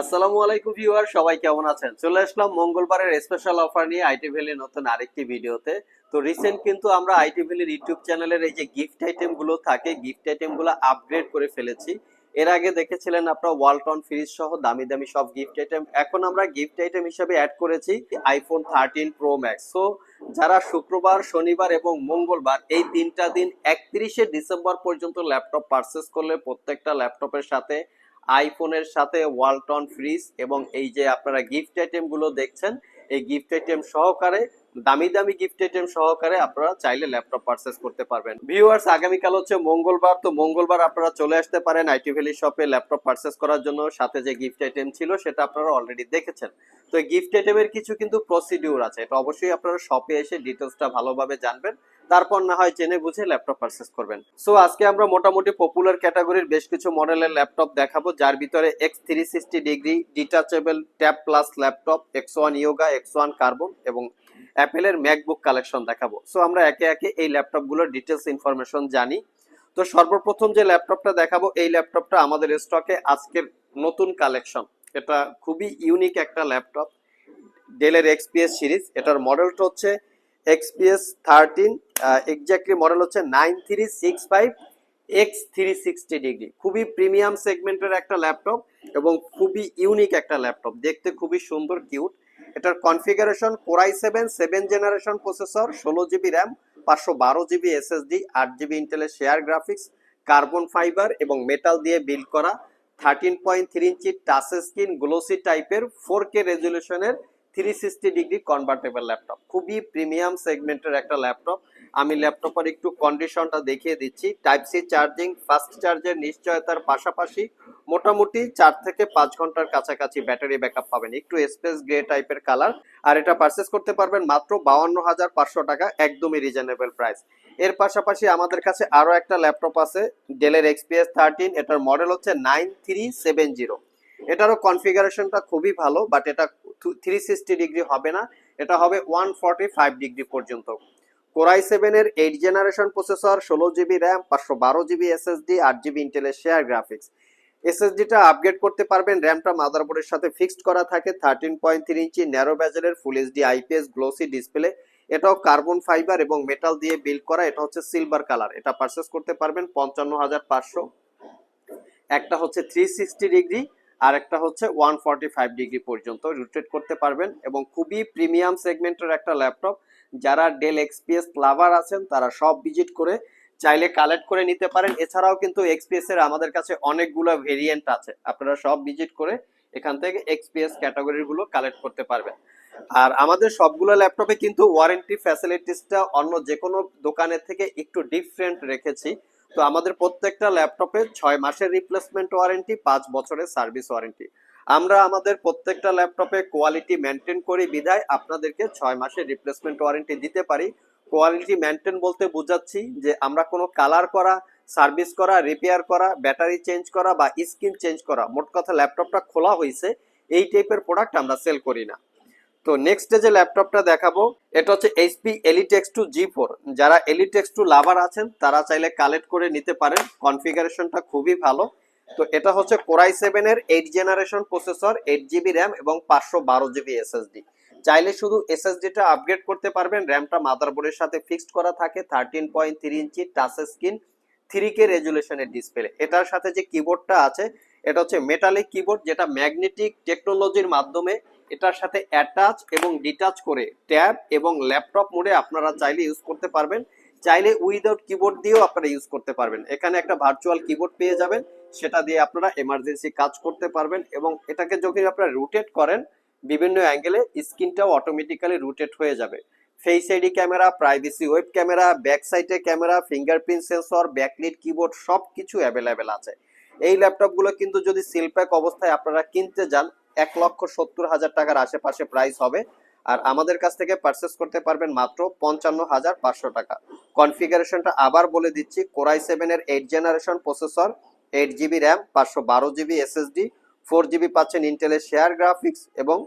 আসসালামু আলাইকুম ভিউয়ার, সবাই কেমন আছেন? চলে আসলাম মঙ্গলবারের স্পেশাল অফার নিয়ে আইটি ভ্যালির নতুন আরেকটি ভিডিওতে। তো রিসেন্ট কিন্তু আমরা আইটি ভ্যালির ইউটিউব চ্যানেলের এই যে গিফট আইটেমগুলো থাকে গিফট আইটেমগুলো আপগ্রেড করে ফেলেছি। এর আগে দেখেছিলেন আপনারা ওয়ালটন ফ্রিজ সহ দামি দামি সব গিফট আইটেম এখন আমরা গিফট আইটেম হিসেবে অ্যাড করেছি iPhone thirteen Pro Max so যারা শুক্রবার, শনিবার এবং মঙ্গলবার এই তিনটা দিন একত্রিশে ডিসেম্বর পর্যন্ত ল্যাপটপ পারচেস করলে প্রত্যেকটা ল্যাপটপের সাথে আইফোনের সাথে ওয়ালটন ফ্রিজ এবং এই যে আপনারা গিফট আইটেমগুলো দেখছেন, এই গিফট আইটেম সহকারে দামি দামি গিফট আইটেম সহকারে আপনারা চাইলে ল্যাপটপ পারচেস করতে পারবেন। ভিউয়ার্স আগামীকাল হচ্ছে মঙ্গলবার, তো মঙ্গলবার আপনারা চলে আসতে পারেন আইটি ভ্যালি শপে ল্যাপটপ পারচেস করার জন্য। সাথে যে গিফট আইটেম ছিল, সেটা আপনারা অলরেডি দেখেছেন। তো এই গিফট আইটেমের কিছু কিন্তু প্রসিডিউর আছে। এটা অবশ্যই আপনারা শপে এসে ডিটেলসটা ভালোভাবে জানবেন। তারপর না হয় জেনে বুঝে ল্যাপটপ পারচেস করবেন। সো আজকে আমরা মোটামুটি পপুলার ক্যাটাগরির বেশ কিছু মডেলের ল্যাপটপ দেখাবো, যার ভিতরে X three sixty degree detachable tab plus laptop X one Yoga X one Carbon এবং অ্যাপেলের ম্যাকবুক কালেকশন দেখাবো। সো আমরা একে একে এই ল্যাপটপগুলোর ডিটেলস ইনফরমেশন জানি। তো সর্বপ্রথম যে ল্যাপটপটা দেখাবো, এই ল্যাপটপটা আমাদের স্টকে আজকের নতুন কালেকশন এটা খুবই ইউনিক একটা ল্যাপটপ ডেলের এক্সপিএস সিরিজ এটার মডেলটা হচ্ছে এক্সপিএস থার্টিন এক্স্যাক্টলি মডেল হচ্ছে nine three six five X three sixty degree খুবই প্রিমিয়াম সেগমেন্টের একটা ল্যাপটপ এবং খুবই ইউনিক একটা ল্যাপটপ দেখতে খুবই সুন্দর কিউট এটার configuration core i seven seven generation processor ষোলো জিবি র্যাম পাঁচশো বারো জিবি এসএসডি আট জিবি ইন্টেলের শেয়ার গ্রাফিক্স কার্বন ফাইবার এবং মেটাল দিয়ে বিল্ড করা thirteen point three inch touch screen glossy টাইপের four K রেজলিউশনের three sixty degree convertible laptop খুবই প্রিমিয়াম সেগমেন্টের একটা ল্যাপটপ আমি ল্যাপটপের একটু কন্ডিশনটা দেখিয়ে দিচ্ছি। টাইপ সি চার্জিং ফাস্ট চার্জের নিশ্চয়তার পাশাপাশি মোটামুটি চার থেকে পাঁচ ঘণ্টার কাছাকাছি ব্যাটারি ব্যাকআপ পাবেন। একটু স্পেস গ্রে টাইপের কালার আর এটা পারচেস করতে পারবেন মাত্র বাউান্ন হাজার পাঁচশো টাকা, একদমই রিজনেবল প্রাইস এর পাশাপাশি আমাদের কাছে আরও একটা ল্যাপটপ আছে ডেলের এক্সপিএস থার্টিন এটার মডেল হচ্ছে নাইন থ্রি সেভেন জিরো এটারও কনফিগারেশনটা খুবই ভালো বাট এটা থ্রি সিক্সটি ডিগ্রি হবে না। এটা হবে ওয়ান ফর্টি ফাইভ ডিগ্রি পর্যন্ত। কোরাই সেভেনের এইট জেনারেশন প্রসেসর, ষোলো জিবি র্যাম, পাঁচশো বারো জিবি এসএসডি, আট জিবি ইন্টেলের শেয়ার গ্রাফিক্স। এসএসডিটা আপগ্রেড করতে পারবেন, র্যামটা মাদারবোর্ডের সাথে ফিক্সড করা থাকে thirteen point three inch narrow ব্যাজেলের full HD IPS glossy display এটাও কার্বন ফাইবার এবং মেটাল দিয়ে বিল্ড করা, এটা হচ্ছে সিলভার কালার এটা পারচেস করতে পারবেন পঞ্চান্ন হাজার পাঁচশো। একটা হচ্ছে থ্রি সিক্সটি ডিগ্রি আর একটা হচ্ছে ওয়ান ফর্টি ফাইভ ডিগ্রি পর্যন্ত রোটেট করতে পারবেন এবং খুবই প্রিমিয়াম সেগমেন্টের একটা ল্যাপটপ যারা ডেল এক্সপিএস লাভার আছেন, তারা সব ভিজিট করে চাইলে কালেক্ট করে নিতে পারেন। এছাড়াও কিন্তু এক্সপিএস এর আমাদের কাছে অনেকগুলো ভেরিয়েন্ট আছে। আপনারা সব ভিজিট করে এখান থেকে এক্সপিএস ক্যাটাগরিরগুলো কালেক্ট করতে পারবেন। আর আমাদের সবগুলো ল্যাপটপে কিন্তু ওয়ারেন্টি ফ্যাসিলিটিসটা অন্য যে কোনো দোকানের থেকে একটু ডিফারেন্ট রেখেছি। তো আমাদের প্রত্যেকটা ল্যাপটপে ছয় মাসের রিপ্লেসমেন্ট ওয়ারেন্টি পাঁচ বছরের সার্ভিস ওয়ারেন্টি আমরা আমাদের প্রত্যেকটা ল্যাপটপে কোয়ালিটি মেনটেন করি, বিধায় আপনাদেরকে ছয় মাসের রিপ্লেসমেন্ট ওয়ারেন্টি দিতে পারি। কোয়ালিটি মেনটেন বলতে বোঝাচ্ছি যে আমরা কোনো কালার করা সার্ভিস করা রিপেয়ার করা ব্যাটারি চেঞ্জ করা বা স্ক্রিন চেঞ্জ করা, মোট কথা ল্যাপটপটা খোলা হয়েছে এই টাইপের প্রোডাক্ট আমরা সেল করি না। তো নেক্সট যে ল্যাপটপটা দেখাবো, এটা হচ্ছে HP Elite X two G four যারা এলিটেক্স টু লাভার আছেন, তারা চাইলে কালেক্ট করে নিতে পারেন। কনফিগারেশনটা খুবই ভালো। তো এটা হচ্ছে কোরাই সেভেন এর eight generation processor eight GB RAM এবং পাঁচশো বারো জিবি এসএসডি চাইলে শুধু এসএসডিটা আপগ্রেড করতে পারবেন র্যামটা মাদারবোর্ডের সাথে ফিক্সড করা থাকে thirteen point three inch touch screen three K রেজুলেশনের display এটার সাথে যে কিবোর্ডটা আছে, এটা হচ্ছে মেটালিক কিবোর্ড যেটা ম্যাগনেটিক টেকনোলজির মাধ্যমে এটার সাথে অ্যাটাচ এবং ডিটাচ করে ট্যাব এবং ল্যাপটপ মোডে আপনারা চাইলে ইউজ করতে পারবেন। চাইলে উইদাউট কিবোর্ড দিয়েও আপনারা ইউজ করতে পারবেন। এখানে একটা ভার্চুয়াল কিবোর্ড পেয়ে যাবেন। সেটা দিয়ে আপনারা এমার্জেন্সি কাজ করতে পারবেন এবং এটাকে যখন আপনারা রুটেট করেন, বিভিন্ন অ্যাঙ্গেলে স্ক্রিনটাও অটোমেটিক্যালি রুটেট হয়ে যাবে। Face ID camera privacy web camera back সাইডে camera fingerprint sensor backlit keyboard সব কিছু অ্যাভেলেবেল আছে। এই ল্যাপটপগুলো কিন্তু যদি সিলপ্যাক অবস্থায় আপনারা কিনতে যান, এক লক্ষ সত্তর হাজার টাকার আশেপাশে প্রাইস হবে। আর আমাদের কাছ থেকে পারচেস করতে পারবেন মাত্র পঞ্চান্ন হাজার পাঁচশো টাকা। কনফিগারেশনটা আবার বলে দিচ্ছি কোরাই সেভেনের eight generation processor eight GB RAM পাঁচশো বারো জিবি এসএসডি ফোর জিবি পাচ্ছেন ইন্টেলের শেয়ার গ্রাফিক্স এবং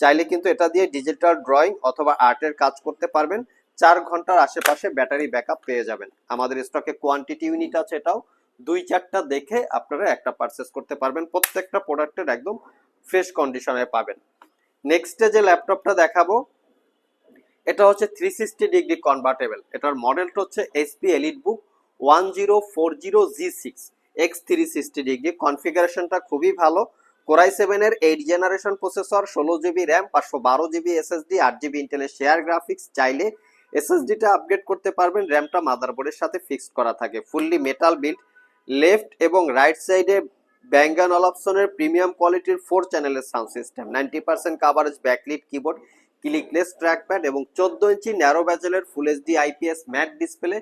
চাইলে কিন্তু এটা দিয়ে ডিজিটাল ড্রয়িং অথবা আর্টের কাজ করতে পারবেন। চার ঘণ্টার আশেপাশে ব্যাটারি ব্যাকআপ পেয়ে যাবেন। আমাদের স্টকে কোয়ান্টিটি ইউনিট আছে এটাও। দুই চারটা দেখে আপনারা একটা পারচেস করতে পারবেন। প্রত্যেকটা প্রোডাক্টের একদম ফ্রেশ কন্ডিশনে পাবেন। নেক্সটে যে ল্যাপটপটা দেখাবো, এটা হচ্ছে থ্রি সিক্সটি ডিগ্রি কনভার্টেবল এটার মডেলটা হচ্ছে HP EliteBook one zero four zero G six X three sixty degree. কনফিগারেশনটা খুবই ভালো। কোরাই সেভেনের এইট জেনারেশন প্রসেসর ষোলো জিবি র্যাম পাঁচশো বারো জিবি এসএসডি আট জিবি ইন্টেলের শেয়ার গ্রাফিক্স চাইলে এসএসডিটা আপগ্রেড করতে পারবেন। র্যামটা মাদারবোর্ডের সাথে ফিক্সড করা থাকে। ফুললি মেটাল বিল্ড লেফট এবং রাইট সাইডে ব্যাঙ্গান অলপসনের প্রিমিয়াম কোয়ালিটির ফোর চ্যানেলের sound system ninety percent coverage backlit keyboard clickless trackpad এবং চোদ্দ ইঞ্চি narrow ব্যাজেলের full HD IPS matte display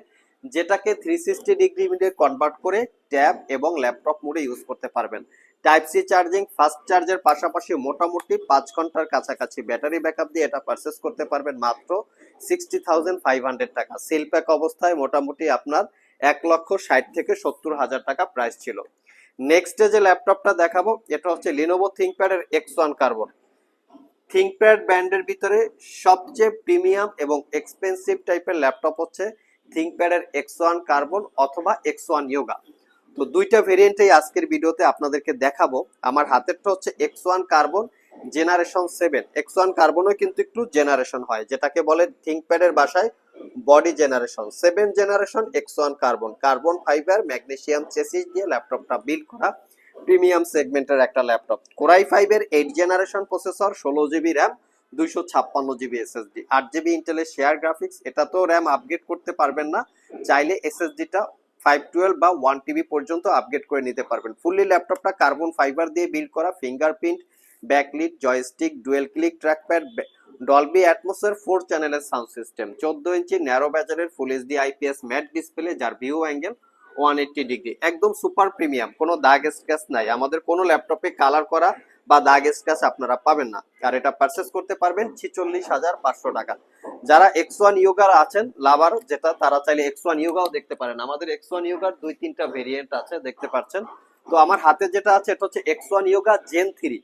যেটাকে থ্রি সিক্সটি ডিগ্রি মিডে কনভার্ট করে ট্যাব এবং ল্যাপটপ মোডে ইউজ করতে পারবেন। টাইপ সি চার্জিং ফাস্ট চার্জের পাশাপাশি মোটামুটি পাঁচ ঘণ্টার কাছাকাছি ব্যাটারি ব্যাকআপ দিয়ে এটা পারচেস করতে পারবেন মাত্র সিক্সটি থাউজেন্ড ফাইভ হান্ড্রেড টাকা। সেল প্যাক অবস্থায় মোটামুটি আপনার এক লক্ষ ষাট থেকে সত্তর হাজার টাকা প্রাইস ছিল। নেক্সট যে ল্যাপটপটা দেখাবো, এটা হচ্ছে লিনোভো থিঙ্কপ্যাডের এক্স ওয়ান কার্বন থিঙ্কপ্যাড ব্র্যান্ডের ভিতরে সবচেয়ে প্রিমিয়াম এবং এক্সপেন্সিভ টাইপের ল্যাপটপ হচ্ছে থিঙ্কপ্যাডের এক্স ওয়ান কার্বন অথবা এক্স ওয়ান ইয়োগা তো দুইটা ভেরিয়েন্টেই আজকের ভিডিওতে আপনাদেরকে দেখাবো। আমার হাতেরটা হচ্ছে X one Carbon generation seven X one কার্বনও কিন্তু একটু জেনারেশন হয়, যেটাকে বলে থিঙ্কপ্যাডের বাসায় body generation seven generation X one Carbon carbon fibre magnesium chassis দিয়ে ল্যাপটপটা বিল্ড করা। প্রিমিয়াম সেগমেন্টের একটা ল্যাপটপ কোরাই ফাইভের এইট জেনারেশন প্রসেসর ষোলো জিবি র্যাম দুইশো ছাপ্পান্ন জিবি এসএসডি আট জিবি ইন্টেলের শেয়ার গ্রাফিক্স এটা তো র্যাম আপগ্রেড করতে পারবেন না। চাইলে এসএসডিটা ফাইভ টুয়েলভ বা ওয়ান টিবি পর্যন্ত আপগ্রেড করে নিতে পারবেন। ফুললি ল্যাপটপটা কার্বন ফাইবার দিয়ে বিল্ড করা fingerprint backlit joystick dual click trackpad Dolby atmosphere four চ্যানেলের সাউন্ড সিস্টেম চোদ্দ ইঞ্চি narrow ব্যাজারের full HD IPS matte display যার view angle one eighty degree একদম সুপার প্রিমিয়াম কোনো দাগ স্ক্র্যাচ নাই। আমাদের কোনো ল্যাপটপে কালার করা বা দাগ স্ক্র্যাচ আপনারা পাবেন না। আর এটা পারচেস করতে পারবেন ছিচল্লিশ হাজার পাঁচশো টাকা। যারা এক্স ওয়ান ইয়োগার আছেন লাভার যেটা তারা চাইলে এক্স ওয়ান ইয়োগাও দেখতে পারেন। আমাদের এক্স ওয়ান ইয়োগার দুই তিনটা ভেরিয়েন্ট আছে, দেখতে পাচ্ছেন। তো আমার হাতে যেটা আছে, এটা হচ্ছে X one Yoga gen three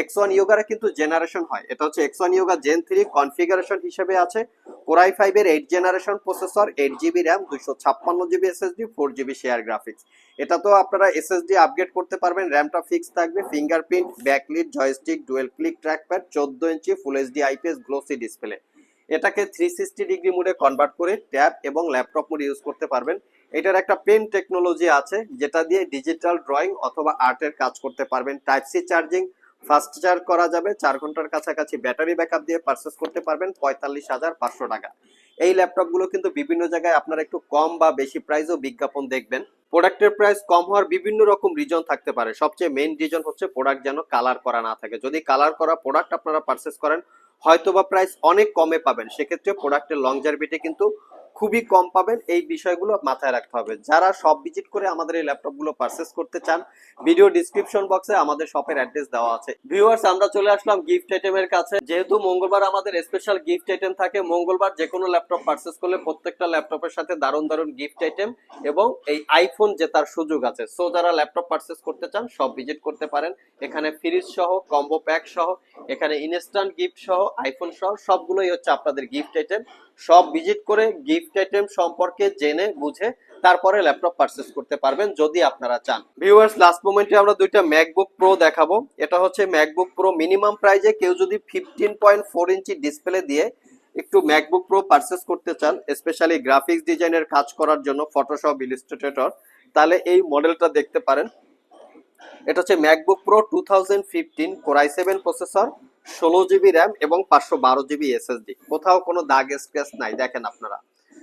X one ইয়োগারে কিন্তু জেনারেশন হয়। এটা হচ্ছে X one Yoga gen three configuration হিসেবে আছে। কোরাই ফাইভের eight generation processor eight GB RAM দুইশো ছাপ্পান্ন GB SSD four GB share graphics এটা তো আপনারা এসএসডি আপগ্রেড করতে পারবেন। র্যামটা ফিক্স থাকবে fingerprint backlit joystick dual click trackpad চোদ্দ inch full HD IPS glossy display এটাকে থ্রি সিক্সটি ডিগ্রি মোডে কনভার্ট করে ট্যাব এবং ল্যাপটপ মোডে ইউজ করতে পারবেন। এটার একটা পেন টেকনোলজি আছে, যেটা দিয়ে ডিজিটাল ড্রয়িং অথবা আর্টের কাজ করতে পারবেন। Type C charging fast charge করা যাবে, চার ঘণ্টার কাছাকাছি ব্যাটারি ব্যাকআপ দিয়ে পারচেস করতে পারবেন, পঁয়তাল্লিশ হাজার পাঁচশো টাকা। এই ল্যাপটপগুলো কিন্তু বিভিন্ন জায়গায় আপনারা একটু কম বা বেশি প্রাইসও বিজ্ঞাপন দেখবেন। প্রোডাক্টের প্রাইস কম হওয়ার বিভিন্ন রকম রিজন থাকতে পারে। সবচেয়ে মেইন রিজন হচ্ছে প্রোডাক্ট যেন কালার করা না থাকে। যদি কালার করা প্রোডাক্ট আপনারা পারচেস করেন হয়তো বা প্রাইস অনেক কমে পাবেন। সেক্ষেত্রে প্রোডাক্টের লংজারভিটি কিন্তু খুবই কম পাবেন। এই বিষয়গুলো মাথায় রাখতে হবে। যারা সব ভিজিট করে আমাদের এই ল্যাপটপগুলো পারচেস করতে চান ভিডিও ডিসক্রিপশন বক্সে আমাদের শপের অ্যাড্রেস দেওয়া আছে। ভিউয়ার্স আমরা চলে আসলাম গিফট আইটেমের কাছে। যেহেতু মঙ্গলবার আমাদের স্পেশাল গিফট আইটেম থাকে, মঙ্গলবার যে কোনো ল্যাপটপ পারচেস করলে প্রত্যেকটা ল্যাপটপের সাথে দারুণ দারুণ গিফট আইটেম এবং এই আইফোন জেতার সুযোগ আছে। সো যারা ল্যাপটপ পারচেস করতে চান সব ভিজিট করতে পারেন। এখানে ফ্রিজ সহ কম্বো প্যাক সহ, এখানে ইনস্ট্যান্ট গিফট সহ আইফোন সহ, সবগুলোই হচ্ছে আপনাদের গিফট আইটেম সব ভিজিট করে গিফট আইটেম সম্পর্কে জেনে, বুঝে তারপরে ল্যাপটপ পারচেস করতে পারবেন যদি আপনারা চান। ভিউয়ার্স লাস্ট মোমেন্টে আমরা দুইটা ম্যাকবুক প্রো দেখাবো। এটা হচ্ছে ম্যাকবুক প্রো মিনিমাম প্রাইজে কেউ যদি fifteen point four inch display দিয়ে একটু ম্যাকবুক প্রো পারচেস করতে চান স্পেশালি গ্রাফিক্স ডিজাইনের কাজ করার জন্য ফটোশপ ইলিস্ট্রেটর তাহলে এই মডেলটা দেখতে পারেন। এটা হচ্ছে MacBook Pro two thousand fifteen core i seven processor ষোলো জিবি র্যাম এবং পাঁচশো বারো জিবি এসএসডি কোথাও কোনো দাগ স্ক্র্যাচ নাই, দেখেন আপনারা।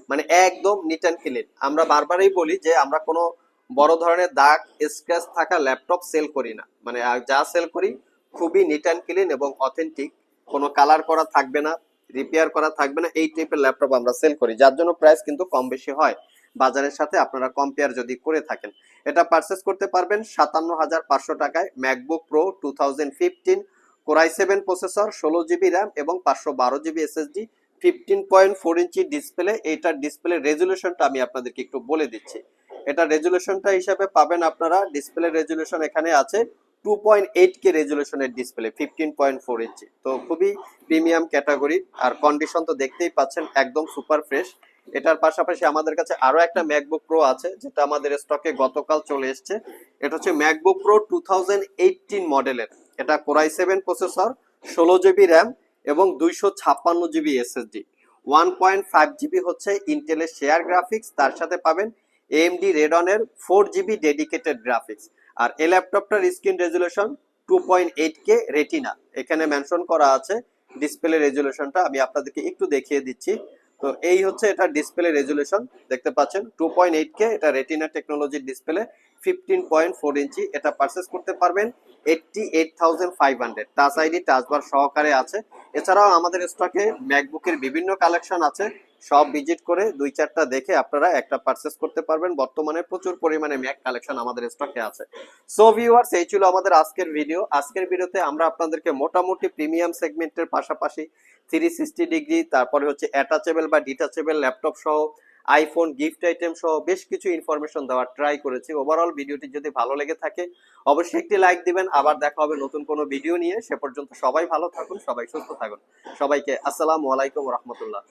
মানে একদম নিট অ্যান্ড ক্লিন আমরা বারবারই বলি যে আমরা কোনো বড় ধরনের দাগ স্ক্র্যাচ থাকা ল্যাপটপ সেল করি না। মানে যা সেল করি খুবই নিট অ্যান্ড ক্লিন এবং অথেন্টিক কোনো কালার করা থাকবে না রিপেয়ার করা থাকবে না, এই টাইপের ল্যাপটপ আমরা সেল করি। যার জন্য প্রাইস কিন্তু কম বেশি হয়। বাজারের সাথে আপনারা কম্পেয়ার যদি করে থাকেন। এটা পারচেস করতে পারবেন সাতান্ন হাজার পাঁচশো টাকায় MacBook Pro two thousand fifteen core i seven processor ষোলো জিবি র্যাম এবং পাঁচশো বারো GB SSD fifteen point four inch display এইটার ডিসপ্লে রেজুলেশনটা আমি আপনাদেরকে একটু বলে দিচ্ছি। এটা রেজুলেশনটা হিসাবে পাবেন আপনারা। ডিসপ্লে রেজুলেশন এখানে আছে। Two point eight K রেজুলেশনের display fifteen point four inch তো খুবই প্রিমিয়াম ক্যাটাগরি আর কন্ডিশন তো দেখতেই পাচ্ছেন, একদম সুপার ফ্রেশ এটার পাশাপাশি আমাদের কাছে আরও একটা ম্যাকবুক প্রো আছে, যেটা আমাদের স্টকে গতকাল চলে এসেছে। এটা হচ্ছে ম্যাকবুক প্রো টু মডেলের এটা কোরাই সেভেন প্রসেসর ষোলো জিবি র্যাম এবং দুইশো ছাপ্পান্ন GB SSD one point five GB হচ্ছে ইন্টেলের শেয়ার গ্রাফিক্স তার সাথে পাবেন এএমডি রেডনের ফোর জিবি ডেডিকেটেড গ্রাফিক্স আর এই ল্যাপটপটার screen resolution two point eight K retina এখানে মেনশন করা আছে ডিসপ্লে রেজুলেশনটা আমি আপনাদেরকে একটু দেখিয়ে দিচ্ছি। তো এই হচ্ছে এটা ডিসপ্লে রেজুলেশন দেখতে পাচ্ছেন টু পয়েন্ট এইট কে এটা রেটিনা টেকনোলজির display fifteen point four inch, এটা পারচেস করতে পারবেন eighty eight thousand five hundred touch ID touch bar সহকারে আছে। এছাড়াও আমাদের স্টকে ম্যাকবুকের বিভিন্ন কালেকশন আছে। সব ভিজিট করে দুই চারটা দেখে আপনারা একটা পারচেস করতে পারবেন। বর্তমানে প্রচুর পরিমাণে ম্যাক কালেকশন আমাদের স্টকে আছে। সো ভিউয়ার্স এই ছিল আমাদের আজকের ভিডিও আজকের ভিডিওতে আমরা আপনাদেরকে মোটামুটি প্রিমিয়াম সেগমেন্টের পাশাপাশি থ্রি সিক্সটি ডিগ্রি তারপরে হচ্ছে অ্যাটাচেবল বা ডিটাচেবল ল্যাপটপ সহ আইফোন গিফট আইটেম সহ বেশ কিছু ইনফরমেশন দেওয়ার ট্রাই করেছি। ওভারঅল ভিডিওটি যদি ভালো লেগে থাকে, অবশ্যই একটি লাইক দিবেন। আবার দেখা হবে নতুন কোনো ভিডিও নিয়ে। সে পর্যন্ত সবাই ভালো থাকুন, সবাই সুস্থ থাকুন। সবাইকে আসসালামু আলাইকুম রহমতুল্লাহ।